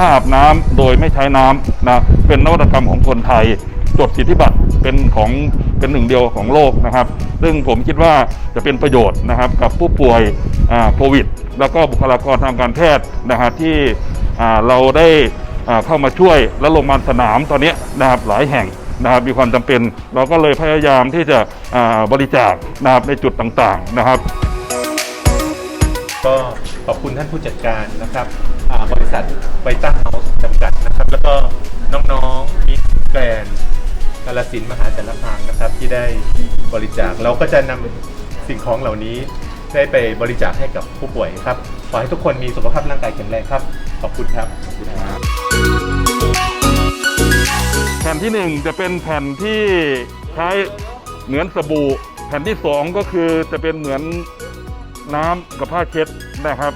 ผ้าอาบน้ำโดยไม่ใช้น้ำนะเป็นนวัตกรรมของคนไทย จดสิทธิบัตรเป็นของเป็นหนึ่งเดียวของโลกนะครับ ซึ่งผมคิดว่าจะเป็นประโยชน์นะครับกับผู้ป่วยโควิด แล้วก็บุคลากรทางการแพทย์นะฮะที่เราได้เข้ามาช่วยและโรงพยาบาลสนามตอนนี้นะครับหลายแห่งนะครับมีความจำเป็น เราก็เลยพยายามที่จะบริจาคนะครับในจุดต่างๆนะครับ ก็ขอบคุณท่านผู้จัดการนะครับบริษัทไวต้าเฮาส์จำกัดนะครับ แล้วก็น้องๆมิสแกรนกาลสินมหาสารคามนะครับที่ได้บริจาคเราก็จะนำสิ่งของเหล่านี้ได้ไปบริจาคให้กับผู้ป่วยครับ ขอให้ทุกคนมีสุขภาพร่างกายแข็งแรงครับ ขอบคุณครับขอบคุณครับแผ่นที่หนึ่งจะเป็นแผ่นที่ใช้เหมือนสบู่ แผ่นที่สองก็คือจะเป็นเหมือน น้ำกับผ้าเช็ดนะครับ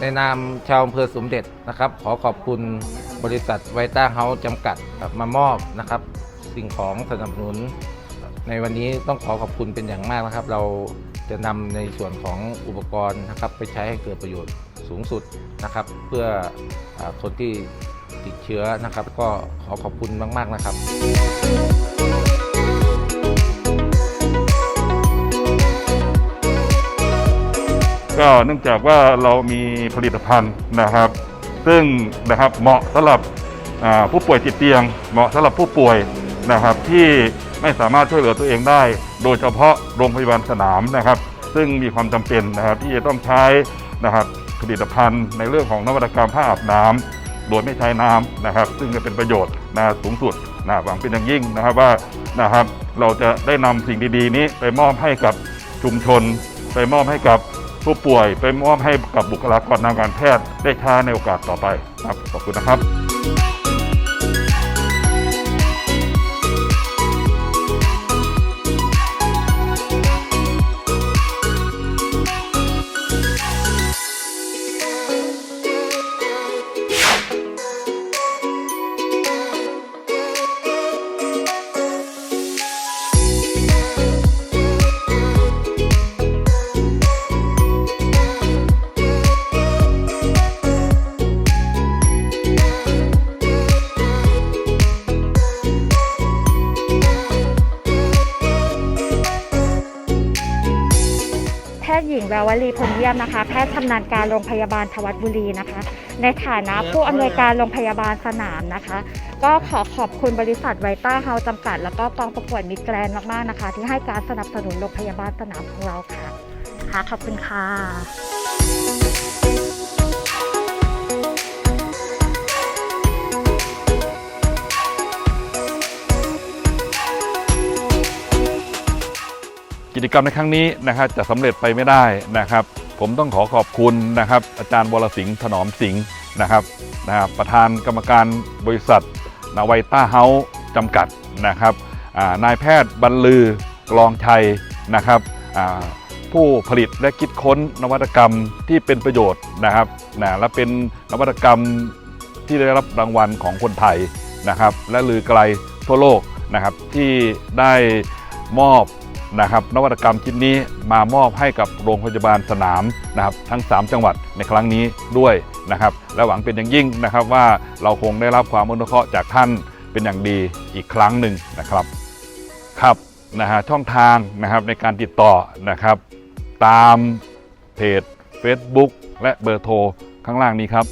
ในนามชาวอำเภอสมเด็จนะครับ ขอขอบคุณบริษัทไวต้าเฮาส์จำกัดมามอบนะครับ สิ่งของสนับสนุน ในวันนี้ต้องขอขอบคุณเป็นอย่างมากนะครับ เรา จะนำในส่วนของอุปกรณ์นะครับไปใช้ให้เกิดประโยชน์สูงสุดนะครับ เพื่ออคนที่ติดเชื้อนะครับ ก็ขอขอบคุณมาก ๆ นะครับก็เนื่องจากว่าเรามีผลิตภัณฑ์นะครับ ซึ่งนะครับเหมาะสำหรับผู้ป่วยติดเตียง เหมาะสำหรับผู้ป่วยนะครับที่ ไม่สามารถช่วยเหลือตัวเองได้ โดยเฉพาะโรงพยาบาลสนามนะครับ ซึ่งมีความจำเป็นนะครับที่จะต้องใช้นะครับผลิตภัณฑ์ในเรื่องของนวัตกรรมผ้าอาบน้ำโดยไม่ใช้น้ำนะครับ ซึ่งจะเป็นประโยชน์นะสูงสุดนะหวังเป็นอย่างยิ่งนะครับว่านะครับเราจะได้นำสิ่งดีๆ นี้ไปมอบให้กับชุมชน ไปมอบให้กับผู้ป่วย ไปมอบให้กับบุคลากรทางการแพทย์ได้ใช้ในโอกาสต่อไปครับขอบคุณนะครับ งแวววลีพลเยี่ยมนะคะ แพทย์ชำนาญการโรงพยาบาลทวัตบุรีนะคะ ในฐานะผู้อำนวยการโรงพยาบาลสนามนะคะ ก็ขอขอบคุณบริษัทไวต้าเฮาจำกัด แล้วก็กองประกวดมิตรแกรนมากๆนะคะ ที่ให้การสนับสนุนโรงพยาบาลสนามของเราค่ะ ค่ะขอบคุณค่ะ กิจกรรมในครั้งนี้นะครับจะสำเร็จไปไม่ได้นะครับ ผมต้องขอขอบคุณนะครับ อาจารย์วรสิงห์ถนอมสิงห์นะครับนะครับ ประธานกรรมการบริษัทนาไวต้าเฮาส์จำกัดนะครับนายแพทย์บรรลือกลองชัยนะครับผู้ผลิตและคิดค้นนวัตกรรมที่เป็นประโยชน์นะครับนะและเป็นนวัตกรรมที่ได้รับรางวัลของคนไทยนะครับ และลือไกลทั่วโลกนะครับที่ได้มอบ นะครับนวัตกรรมชิ้นนี้มามอบให้กับโรงพยาบาลสนามนะครับทั้ง 3 จังหวัดในครั้งนี้ด้วยนะครับและหวังเป็นอย่างยิ่งนะครับว่าเราคงได้รับความอนุเคราะห์จากท่านเป็นอย่างดีอีกครั้งหนึ่งนะครับครับนะฮะช่องทางนะครับในการติดต่อนะครับตามเพจ Facebook และเบอร์โทรข้างล่างนี้ครับ